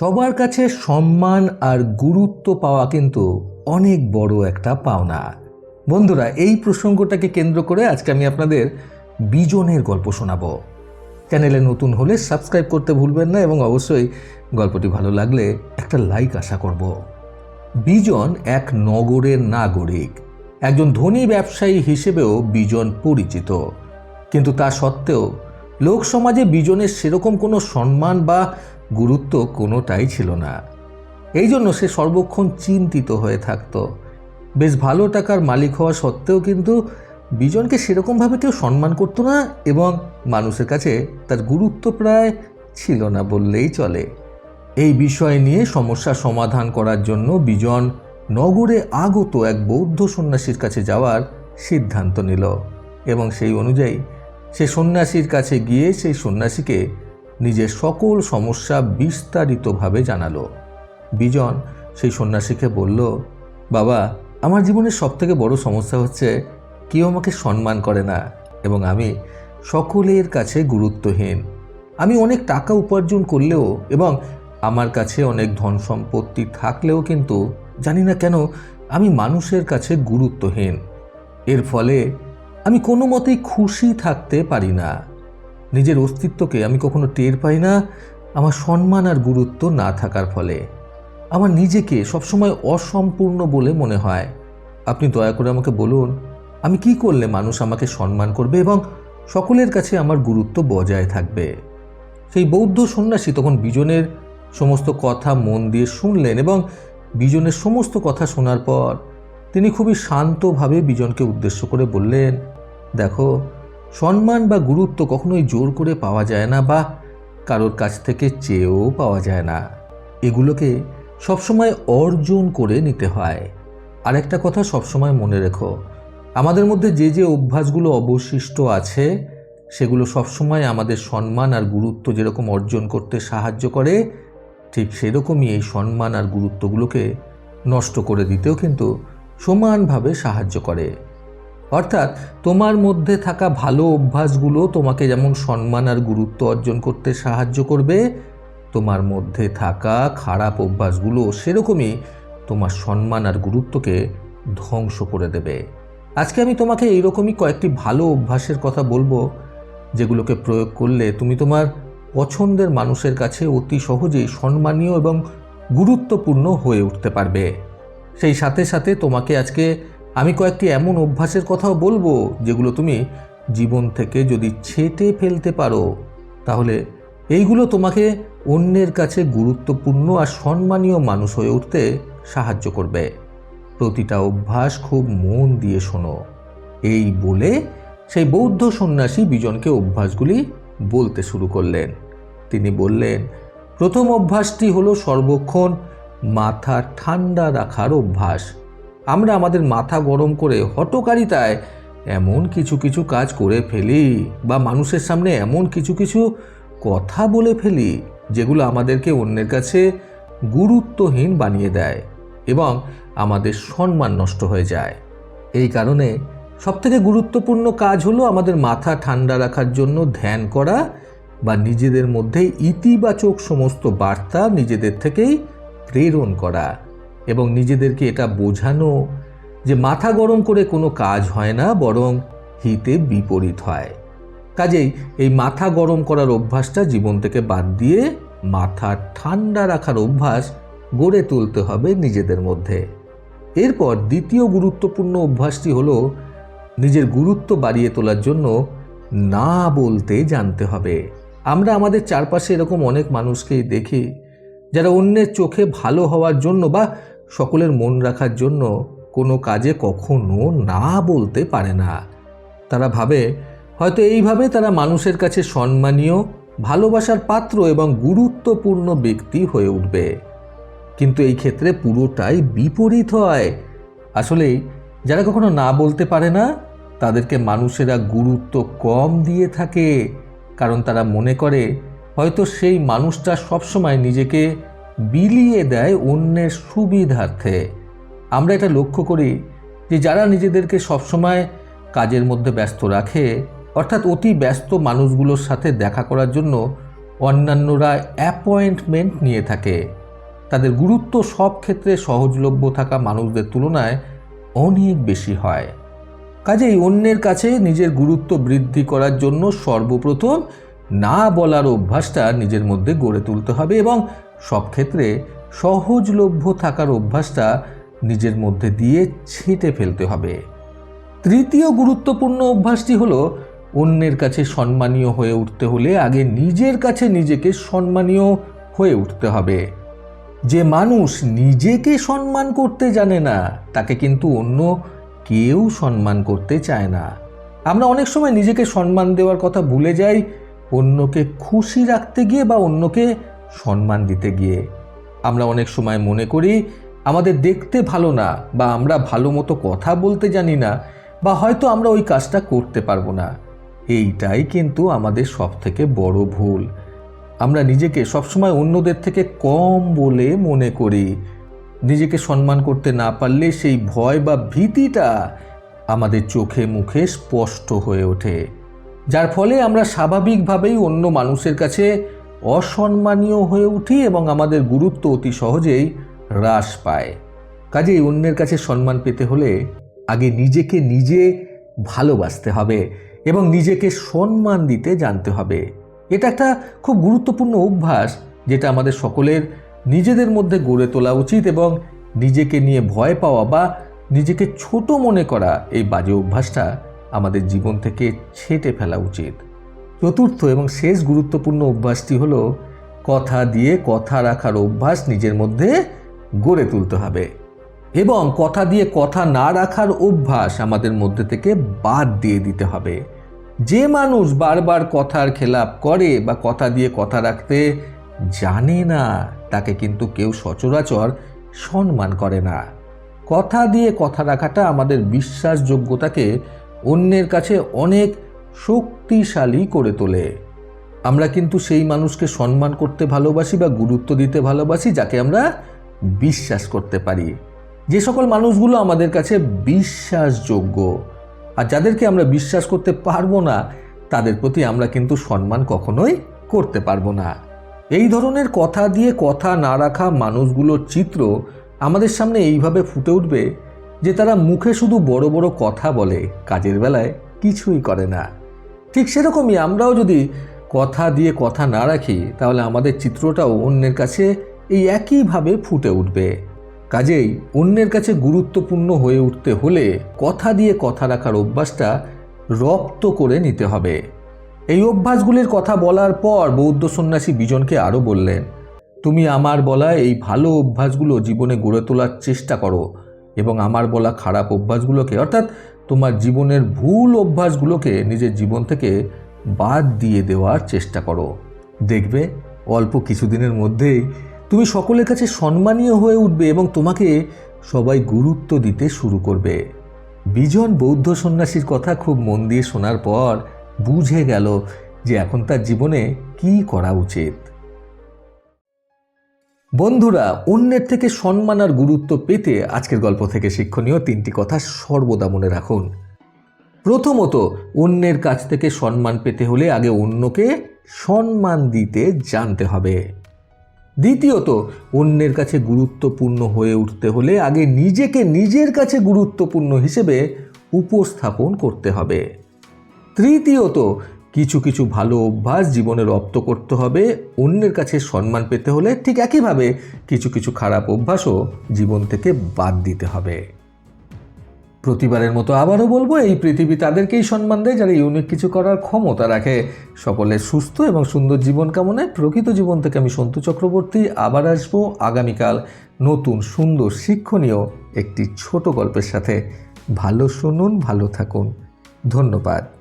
সবার কাছে সম্মান আর গুরুত্ব পাওয়া কিন্তু অনেক বড় একটা পাওনা। বন্ধুরা, এই প্রসঙ্গটাকে কেন্দ্র করে আজকে আমি আপনাদের বিজনের গল্প শোনাবো। চ্যানেলে নতুন হলে সাবস্ক্রাইব করতে ভুলবেন না এবং অবশ্যই গল্পটি ভালো লাগলে একটা লাইক আশা করব। বিজন এক নগরের নাগরিক। একজন ধনী ব্যবসায়ী হিসেবেও বিজন পরিচিত। কিন্তু তা সত্ত্বেও লোক সমাজে বিজনের সেরকম কোনো সম্মান বা গুরুত্ব কোনোটাই ছিল না। এই জন্য সে সর্বক্ষণ চিন্তিত হয়ে থাকতো। বেশ ভালো টাকার মালিক হওয়া সত্ত্বেও কিন্তু বিজনকে সেরকমভাবে কেউ সম্মান করতো না এবং মানুষের কাছে তার গুরুত্ব প্রায় ছিল না বললেই চলে। এই বিষয় নিয়ে সমস্যা সমাধান করার জন্য বিজন নগরে আগত এক বৌদ্ধ সন্ন্যাসীর কাছে যাওয়ার সিদ্ধান্ত নিল এবং সেই অনুযায়ী সে সন্ন্যাসীর কাছে গিয়ে সেই সন্ন্যাসীকে নিজের সকল সমস্যা বিস্তারিতভাবে জানালো। বিজন সেই সন্ন্যাসীকে বলল, বাবা, আমার জীবনের সবথেকে বড় সমস্যা হচ্ছে কেউ আমাকে সম্মান করে না এবং আমি সকলের কাছে গুরুত্বহীন। আমি অনেক টাকা উপার্জন করলেও এবং আমার কাছে অনেক ধন সম্পত্তি থাকলেও কিন্তু জানি না কেন আমি মানুষের কাছে গুরুত্বহীন। এর ফলে আমি কোনো মতেই খুশি থাকতে পারি না। নিজের অস্তিত্বকে আমি কখনো টের পাই না। আমার সম্মান আর গুরুত্ব না থাকার ফলে। আমার নিজেকে সবসময় অসম্পূর্ণ বলে মনে হয়। আপনি দয়া করে আমাকে বলুন, আমি কি করলে মানুষ আমাকে সম্মান করবে এবং সকলের কাছে আমার গুরুত্ব বজায় থাকবে? সেই বৌদ্ধ সন্ন্যাসী তখন বিজনের সমস্ত কথা মন দিয়ে শুনলেন এবং বিজনের সমস্ত কথা শোনার পর তিনি খুবই শান্তভাবে বিজনকে উদ্দেশ্য করে বললেন দেখো, সম্মান বা গুরুত্ব কখনোই জোর করে পাওয়া যায় না বা কারোর কাছ থেকে চেয়েও পাওয়া যায় না। এগুলোকে সবসময় অর্জন করে নিতে হয়। আরেকটা কথা সবসময় মনে রেখো, আমাদের মধ্যে যে যে অভ্যাসগুলো অবশিষ্ট আছে, সেগুলো সবসময় আমাদের সম্মান আর গুরুত্ব যেরকম অর্জন করতে সাহায্য করে, ঠিক সেরকমই এই সম্মান আর গুরুত্বগুলোকে নষ্ট করে দিতেও কিন্তু সমানভাবে সাহায্য করে। অর্থাৎ তোমার মধ্যে থাকা ভালো অভ্যাসগুলো তোমাকে যেমন সম্মান আর গুরুত্ব অর্জন করতে সাহায্য করবে, তোমার মধ্যে থাকা খারাপ অভ্যাসগুলো সেরকমই তোমার সম্মান আর গুরুত্বকে ধ্বংস করে দেবে। আজকে আমি তোমাকে এইরকমই কয়েকটি ভালো অভ্যাসের কথা বলব, যেগুলোকে প্রয়োগ করলে তুমি তোমার পছন্দের মানুষের কাছে অতি সহজেই সম্মানীয় এবং গুরুত্বপূর্ণ হয়ে উঠতে পারবে। সেই সাথে সাথে তোমাকে আজকে আমি কয়েকটি এমন অভ্যাসের কথাও বলব যেগুলো তুমি জীবন থেকে যদি ছেটে ফেলতে পারো, তাহলে এইগুলো তোমাকে অন্যের কাছে গুরুত্বপূর্ণ আর সম্মানীয় মানুষ হয়ে উঠতে সাহায্য করবে। প্রতিটা অভ্যাস খুব মন দিয়ে শোনো। এই বলে সেই বৌদ্ধ সন্ন্যাসী বিজনকে অভ্যাসগুলি বলতে শুরু করলেন। তিনি বললেন, প্রথম অভ্যাসটি হলো সর্বক্ষণ মাথা ঠান্ডা রাখার অভ্যাস। আমরা আমাদের মাথা গরম করে হটকারিতায় এমন কিছু কিছু কাজ করে ফেলি বা মানুষের সামনে এমন কিছু কিছু কথা বলে ফেলি যেগুলো আমাদেরকে অন্যের কাছে গুরুত্বহীন বানিয়ে দেয় এবং আমাদের সম্মান নষ্ট হয়ে যায়। এই কারণে সবথেকে গুরুত্বপূর্ণ কাজ হলো আমাদের মাথা ঠান্ডা রাখার জন্য ধ্যান করা বা নিজেদের মধ্যে ইতিবাচক সমস্ত বার্তা নিজেদের থেকেই প্রেরণ করা। এবং নিজেদেরকে এটা বোঝানো যে মাথা গরম করে কোনো কাজ হয় না, বরং হিতে বিপরীত হয়। কাজেই এই মাথা গরম করার অভ্যাসটা জীবন থেকে বাদ দিয়ে মাথা ঠান্ডা রাখার অভ্যাস গড়ে তুলতে হবে নিজেদের মধ্যে। এরপর দ্বিতীয় গুরুত্বপূর্ণ অভ্যাসটি হলো নিজের গুরুত্ব বাড়িয়ে তোলার জন্য না বলতে জানতে হবে। আমরা আমাদের চারপাশে এরকম অনেক মানুষকেই দেখি যারা অন্যের চোখে ভালো হওয়ার জন্য বা সকলের মন রাখার জন্য কোনো কাজে কখনো না বলতে পারে না। তারা ভাবে, হয়তো এইভাবে তারা মানুষের কাছে সম্মানীয়, ভালোবাসার পাত্র এবং গুরুত্বপূর্ণ ব্যক্তি হয়ে উঠবে। কিন্তু এই ক্ষেত্রে পুরোটাই বিপরীত হয়। আসলে যারা কখনো না বলতে পারে না, তাদেরকে মানুষেরা গুরুত্ব কম দিয়ে থাকে। কারণ তারা মনে করে, হয়তো সেই মানুষটা সবসময় নিজেকে বিলিয়ে দেয় অন্যের সুবিধার্থে। আমরা এটা লক্ষ্য করি যে যারা নিজেদেরকে সবসময় কাজের মধ্যে ব্যস্ত রাখে, অর্থাৎ অতি ব্যস্ত মানুষগুলোর সাথে দেখা করার জন্য অন্যান্যরা অ্যাপয়েন্টমেন্ট নিয়ে থাকে। তাদের গুরুত্ব সব ক্ষেত্রে সহজলভ্য থাকা মানুষদের তুলনায় অনেক বেশি হয়। কাজেই অন্যের কাছে নিজের গুরুত্ব বৃদ্ধি করার জন্য সর্বপ্রথম না বলার অভ্যাসটা নিজের মধ্যে গড়ে তুলতে হবে এবং সব ক্ষেত্রে সহজলভ্য থাকার অভ্যাসটা নিজের মধ্যে দিয়ে ছেঁটে ফেলতে হবে। তৃতীয় গুরুত্বপূর্ণ অভ্যাসটি হলো অন্যের কাছে সম্মানীয় হয়ে উঠতে হলে আগে নিজের কাছে নিজেকে সম্মানীয় হয়ে উঠতে হবে। যে মানুষ নিজেকে সম্মান করতে জানে না, তাকে কিন্তু অন্য কেউ সম্মান করতে চায় না। আমরা অনেক সময় নিজেকে সম্মান দেওয়ার কথা ভুলে যাই, অন্যকে খুশি রাখতে গিয়ে বা অন্যকে সম্মান দিতে গিয়ে। আমরা অনেক সময় মনে করি, আমাদের দেখতে ভালো না বা আমরা ভালো মতো কথা বলতে জানি না বা হয়তো আমরা ওই কাজটা করতে পারব না। এইটাই কিন্তু আমাদের সব থেকে বড় ভুল। আমরা নিজেকে সবসময় অন্যদের থেকে কম বলে মনে করি। নিজেকে সম্মান করতে না পারলে সেই ভয় বা ভীতিটা আমাদের চোখে মুখে স্পষ্ট হয়ে ওঠে। যার ফলে আমরা স্বাভাবিকভাবেই অন্য মানুষের কাছে অসম্মানীয় হয়ে উঠি এবং আমাদের গুরুত্ব অতি সহজেই হ্রাস পায়। কাজেই অন্যের কাছে সম্মান পেতে হলে আগে নিজেকে নিজে ভালোবাসতে হবে এবং নিজেকে সম্মান দিতে জানতে হবে। এটা একটা খুব গুরুত্বপূর্ণ অভ্যাস যেটা আমাদের সকলের নিজেদের মধ্যে গড়ে তোলা উচিত এবং নিজেকে নিয়ে ভয় পাওয়া বা নিজেকে ছোট মনে করা এই বাজে অভ্যাসটা আমাদের জীবন থেকে ছেটে ফেলা উচিত। চতুর্থ এবং শেষ গুরুত্বপূর্ণ অভ্যাসটি হলো কথা দিয়ে কথা রাখার অভ্যাস নিজের মধ্যে গড়ে তুলতে হবে। এবং কথা দিয়ে কথা না রাখার অভ্যাস আমাদের মধ্যে থেকে বাদ দিয়ে দিতে হবে। যে মানুষ বারবার কথার খেলাপ করে বা কথা দিয়ে কথা রাখতে জানে না, তাকে কিন্তু কেউ সচরাচর সম্মান করে না। কথা দিয়ে কথা রাখাটা আমাদের বিশ্বাসযোগ্যতাকে অন্যের কাছে অনেক শক্তিশালী করে তোলে। আমরা কিন্তু সেই মানুষকে সম্মান করতে ভালোবাসি বা গুরুত্ব দিতে ভালোবাসি যাকে আমরা বিশ্বাস করতে পারি। যে সকল মানুষগুলো আমাদের কাছে বিশ্বাসযোগ্য, আর যাদেরকে আমরা বিশ্বাস করতে পারব না, তাদের প্রতি আমরা কিন্তু সম্মান কখনোই করতে পারব না। এই ধরনের কথা দিয়ে কথা না রাখা মানুষগুলোর চিত্র আমাদের সামনে এইভাবে ফুটে উঠবে যে তারা মুখে শুধু বড় বড় কথা বলে, কাজের বেলায় কিছুই করে না। ঠিক সেরকমই আমরাও যদি কথা দিয়ে কথা না রাখি, তাহলে আমাদের চিত্রটাও অন্যের কাছে এই একইভাবে ফুটে উঠবে। কাজেই অন্যের কাছে গুরুত্বপূর্ণ হয়ে উঠতে হলে কথা দিয়ে কথা রাখার অভ্যাসটা রপ্ত করে নিতে হবে। এই অভ্যাসগুলির কথা বলার পর বৌদ্ধ সন্ন্যাসী বিজনকে আরও বললেন, তুমি আমার বলা এই ভালো অভ্যাসগুলো জীবনে গড়ে তোলার চেষ্টা করো এবং আমার বলা খারাপ অভ্যাসগুলোকে, অর্থাৎ তোমার জীবনের ভুল অভ্যাসগুলোকে নিজের জীবন থেকে বাদ দিয়ে দেওয়ার চেষ্টা করো। দেখবে, অল্প কিছুদিনের মধ্যেই তুমি সকলের কাছে সম্মানীয় হয়ে উঠবে এবং তোমাকে সবাই গুরুত্ব দিতে শুরু করবে। বিজন বৌদ্ধ সন্ন্যাসীর কথা খুব মন দিয়ে শোনার পর বুঝে গেল যে এখন তার জীবনে কি করা উচিত। বন্ধুরা, অন্যের থেকে সম্মান আর গুরুত্ব পেতে আজকের গল্প থেকে শিক্ষণীয় তিনটি কথা সর্বদা মনে রাখুন। প্রথমত, অন্যের কাছ থেকে সম্মান পেতে হলে আগে অন্যকে সম্মান দিতে জানতে হবে। দ্বিতীয়ত, অন্যের কাছে গুরুত্বপূর্ণ হয়ে উঠতে হলে আগে নিজেকে নিজের কাছে গুরুত্বপূর্ণ হিসেবে উপস্থাপন করতে হবে। তৃতীয়ত কিছু কিছু ভালো অভ্যাস জীবনে রপ্ত করতে হবে, অন্যের কাছে সম্মান পেতে হলে ঠিক একইভাবে কিছু কিছু খারাপ অভ্যাসও জীবন থেকে বাদ দিতে হবে। প্রতিবারের মতো আবারও বলব, এই পৃথিবী তাদেরকেই সম্মান দেয় যারা ইউনিক কিছু করার ক্ষমতা রাখে। সকলের সুস্থ এবং সুন্দর জীবন কামনায় প্রকৃত জীবন থেকে আমি সন্তু চক্রবর্তী, আবার আসব আগামীকাল নতুন সুন্দর শিক্ষণীয় একটি ছোট গল্পের সাথে। ভালো শুনুন, ভালো থাকুন। ধন্যবাদ।